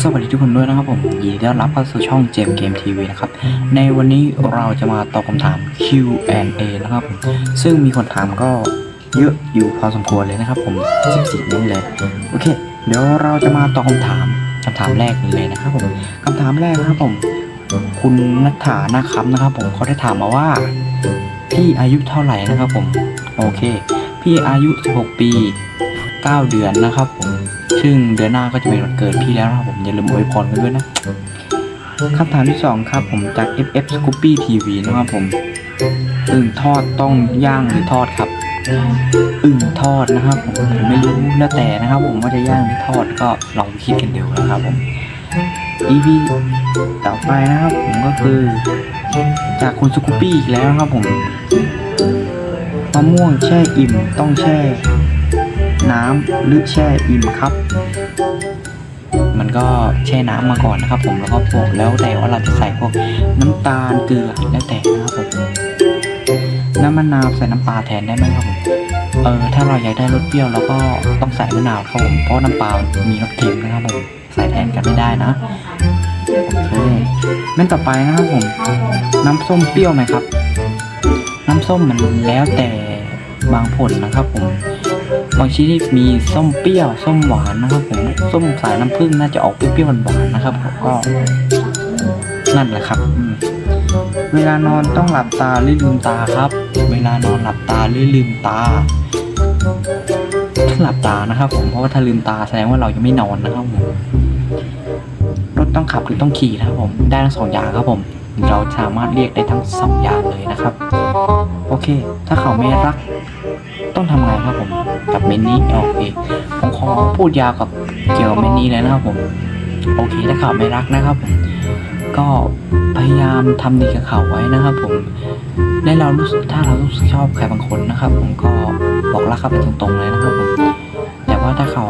สวัสดีทุกคนด้วยนะครับผมยินดีต้อนรับเข้าสู่ช่องเจมเกมทีวีนะครับ ในวันนี้เราจะมาตอบคำถาม Q&A นะครับผมซึ่งมีคนถามก็เยอะอยู่พอสมควรเลยนะครับ ผม14นิ้นเลยโอเค เดี๋ยวเราจะมาตอบคำถามคำถามแรกนี้เลยนะครับผมคำถามแรกนะครับผม คุณนัทธานะครับนะครับ ผมเขาได้ถามมาว่าพี่อายุเท่าไหร่นะครับผมโอเค พี่อายุ 16 ปี 9 เดือนนะครับผม ซึ่งเดือนหน้าก็จะเป็นวันเกิดพี่แล้วนะครับผมอย่าลืมอวยพรกันด้วยนะคำถามที่ 2 ครับผมจาก FF Scoopy TV นะครับผมอึ่งทอดต้องย่างหรือทอดครับอึ่งทอดนะครับผมผมไม่รู้แล้วแต่นะครับ ผมว่าจะย่างหรือทอดก็ลองคิดกันดูนะครับผม EP ต่อไปนะครับ ผมก็คือ จากคุณสกูปี้อีกแล้วครับผมมะม่วงแช่อิ่มต้องแช่ น้ำหรือแช่อิ่มครับ มันก็แช่น้ำมาก่อนนะครับ ผมแล้วก็พวกแล้วแต่ว่าเราจะใส่พวกน้ำตาลเกลือแล้วแต่นะครับผมน้ำมะนาวใส่น้ำปลาแทนได้ไหมครับผมเออถ้าเราอยากได้รสเปรี้ยวเราก็ต้องใส่มะนาวครับผมเพราะน้ำปลามีรสเค็มนะครับผมใส่แทนกันไม่ได้นะโอเคนั่นต่อไปนะครับผม น้ำส้มเปรี้ยวไหมครับ น้ำส้มมันแล้วแต่บางผลนะครับผม บางชนิดมีส้มเปรี้ยวส้มหวานนะครับผมส้มสายน้ำผึ้งน่าจะออกเปรี้ยวๆหวานๆนะครับผมก็นั่นแหละครับ เวลานอนต้องหลับตาหรือลืมตาครับ เวลานอนหลับตาหรือลืมตาต้องหลับตานะครับ ผมเพราะว่าถ้าลืมตาแสดงว่าเรายังไม่นอนนะครับผมรถต้องขับหรือต้องขี่นะครับผมได้ทั้งสองอย่างครับผม เราสามารถเรียกได้ทั้งสองอย่างเลยนะครับ โอเค ถ้าเขาไม่รัก ต้องทำไงครับผม กับเมนนี้โอเคผมขอพูดยาวกับเกี่ยวกับเมนนี้เลยนะครับผม โอเคถ้าเขาไม่รักนะครับผมก็พยายามทำดีกับเขาไว้นะครับ ผมและเรารู้สึกถ้าเรารู้สึกชอบใครบางคนนะครับ ผมก็บอกรักเขาไปตรงๆเลยนะครับผมแต่ว่าถ้าเขา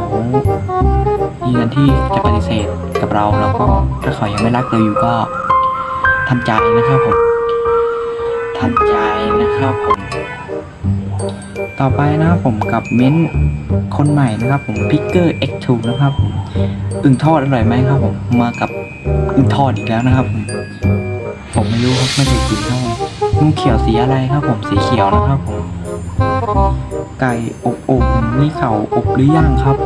ยืนที่จะปฏิเสธกับเราแล้วก็ถ้าเขายังไม่รักเราอยู่ก็ทำใจนะครับผมทำใจนะครับผม ต่อไปนะครับผมกับเม้นท์คนใหม่นะครับผมพิกเกอร์ X2 นะครับผมอึ่งทอดอร่อยไหมครับผมมากับอึ่งทอดอีกแล้วนะครับผมผมไม่รู้ครับไม่เคยกินครับผมงูเขียวสีอะไรครับผมสีเขียวนะครับผมไก่อบโอ่งนี่เขาอบหรือยังครับ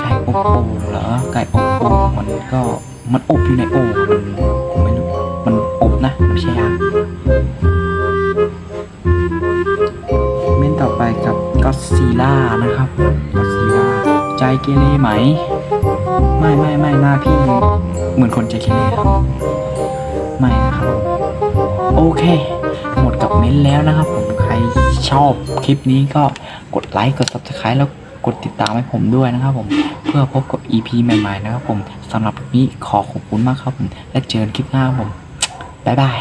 ไก่อบโอ่งเหรอไก่อบโอ่งมันก็มันอบอยู่ในโอ่งมันผมไม่รู้มันอบนะไม่ใช่ย่าง นะครับก็ซีล่าใจเกเรไหม ไม่ไม่ไม่หน้าพี่เหมือนคนใจเกเรครับไม่นะครับโอเค หมดกับเม้นแล้วนะครับผมใครชอบคลิปนี้ก็กดไลค์กด subscribe แล้วกดติดตามให้ผมด้วยนะครับผมเพื่อพบกับ EP ใหม่ๆนะครับผมสำหรับนี้ขอขอบคุณมากครับผมและเจอกันคลิปหน้าผมบ๊ายบาย